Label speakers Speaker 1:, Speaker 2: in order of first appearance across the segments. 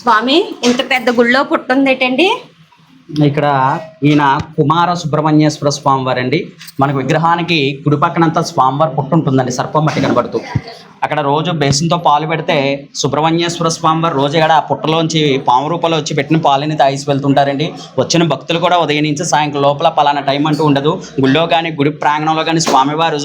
Speaker 1: స్వామి ఇంత పెద్ద గుళ్ళో పుట్టుందేటండి?
Speaker 2: ఇక్కడ ఈయన కుమార సుబ్రహ్మణ్యేశ్వర స్వామివారు అండి మనకు విగ్రహానికి కుడి పక్కనంతా స్వామివారి పుట్టు సర్పం మట్టి కనబడుతూ. అక్కడ రోజు బేసన్తో పాలు పెడితే సుబ్రహ్మణ్యేశ్వర స్వామి వారు రోజు ఇక్కడ పుట్టలోంచి పాము రూపంలో వచ్చి పెట్టిన పాలని తాగిసి వెళ్తుంటారండి. వచ్చిన భక్తులు కూడా ఉదయం నుంచి సాయంత్రం లోపల పలానా టైం అంటూ ఉండదు. గుళ్ళో కానీ గుడి ప్రాంగణంలో కానీ స్వామివారు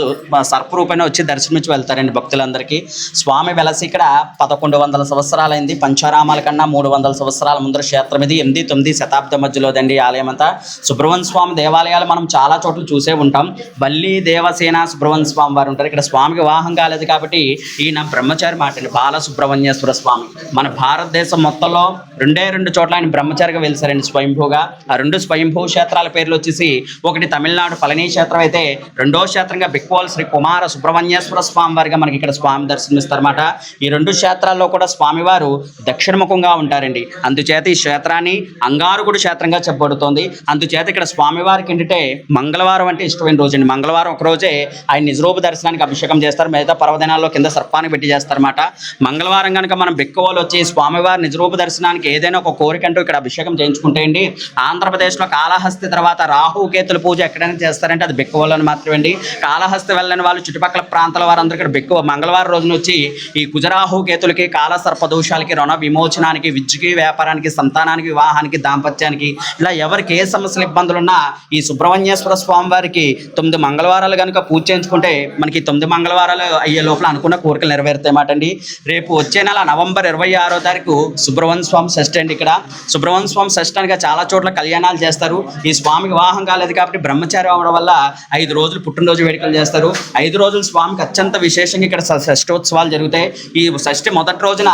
Speaker 2: సర్ప రూపంలో వచ్చి దర్శనమిచ్చి వెళ్తారండి భక్తులందరికీ. స్వామి వెలసి ఇక్కడ పదకొండు వందల సంవత్సరాలైంది. పంచారామాల కన్నా మూడు వందల సంవత్సరాల ముందర క్షేత్రం ఇది. ఎనిమిది తొమ్మిది శతాబ్దం మధ్యలోదండి ఆలయం అంతా. సుబ్రహ్మణ్య స్వామి దేవాలయాలు మనం చాలా చోట్ల చూసే ఉంటాం. బల్లి దేవసేన సుబ్రహ్మణ్య స్వామి వారు ఉంటారు. ఇక్కడ స్వామికి వివాహం కాలేదు కాబట్టి ఈయన బ్రహ్మచారి మాట బాలసుబ్రహ్మణ్యేశ్వర స్వామి. మన భారతదేశం మొత్తంలో రెండే రెండు చోట్ల ఆయన బ్రహ్మచారిగా వెలిసారండి స్వయంభూగా. ఆ రెండు స్వయంభూ క్షేత్రాల పేర్లు వచ్చేసి ఒకటి తమిళనాడు పళని క్షేత్రం అయితే రెండో క్షేత్రంగా బిక్వాల్ శ్రీ కుమార సుబ్రహ్మణ్యేశ్వర స్వామి వారిగా మనకి ఇక్కడ స్వామి దర్శనమిస్తారన్నమాట. ఈ రెండు క్షేత్రాల్లో కూడా స్వామివారు దక్షిణముఖంగా ఉంటారండి. అందుచేత ఈ క్షేత్రాన్ని అంగారుగుడు క్షేత్రంగా చెప్పబడుతోంది. అందుచేత ఇక్కడ స్వామివారికి ఏంటంటే మంగళవారం అంటే ఇష్టమైన రోజు అండి. మంగళవారం ఒక రోజే ఆయన నిజరూప దర్శనానికి అభిషేకం చేస్తారు. మిగతా పర్వదినాల్లో కింద సర్పాన్ని పెట్టి చేస్తారన్నమాట. మంగళవారం కనుక మనం బెక్కువలు వచ్చి స్వామివారి నిజరూప దర్శనానికి ఏదైనా ఒక కోరిక అంటూ ఇక్కడ అభిషేకం చేయించుకుంటే అండి ఆంధ్రప్రదేశ్లో కాళహస్తి తర్వాత రాహుకేతుల పూజ ఎక్కడైనా చేస్తారంటే అది బెక్కువలని మాత్రమే అండి కాళహస్తి వెళ్ళని వాళ్ళు చుట్టుపక్కల ప్రాంతాల వారందరూ ఇక్కడ బెక్కువ మంగళవారం రోజున వచ్చి ఈ కుజరాహు కేతులకి కాల సర్పదోషాలకి రుణ విమోచనానికి విద్యకి వ్యాపారానికి సంతానానికి వివాహానికి దాంపత్యానికి ఇలా ఎవరికి ఏ సమస్యలు ఇబ్బందులు ఉన్నా ఈ సుబ్రహ్మణ్యేశ్వర స్వామి వారికి తొమ్మిది మంగళవారాలు కనుక పూజ చేయించుకుంటే మనకి తొమ్మిది మంగళవారాలు అయ్యే లోపల అనుకున్న కోరికలు నెరవేరుతాయి మాట అండి రేపు వచ్చే నెల నవంబర్ ఇరవై ఆరో తారీఖు సుబ్రహ్మణ్య స్వామి షష్ఠి అండి ఇక్కడ. సుబ్రహ్మణ్య స్వామి షష్ఠి అనగా చాలా చోట్ల కళ్యాణాలు చేస్తారు. ఈ స్వామికి వివాహం కాలేదు కాబట్టి బ్రహ్మచారి అవడం వల్ల ఐదు రోజులు పుట్టినరోజు వేడుకలు చేస్తారు. ఐదు రోజులు స్వామికి అత్యంత విశేషంగా ఇక్కడ షష్ఠోత్సవాలు జరుగుతాయి. ఈ షష్ఠి మొదటి రోజున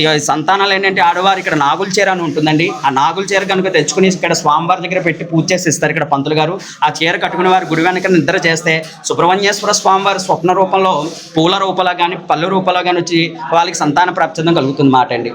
Speaker 2: ఈ సంతానాలు ఏంటంటే ఆడవారు ఇక్కడ నాగుల చీర అని ఉంటుందండి. ఆ నాగుల చీర కనుక తెచ్చుకుని ఇక్కడ స్వామివారి దగ్గర పెట్టి పూజ చేసి ఇస్తారు ఇక్కడ పంతులు గారు. ఆ చీర కట్టుకునే వారు గుడి వెనక నిద్ర చేస్తే సుబ్రహ్మణ్యేశ్వర స్వామివారి స్వప్న రూపంలో పూల రూపంలో కానీ పళ్ళు రూపంలో కానీ వచ్చి వాళ్ళకి సంతాన ప్రాప్తిందం కలుగుతుంది మాట అండి.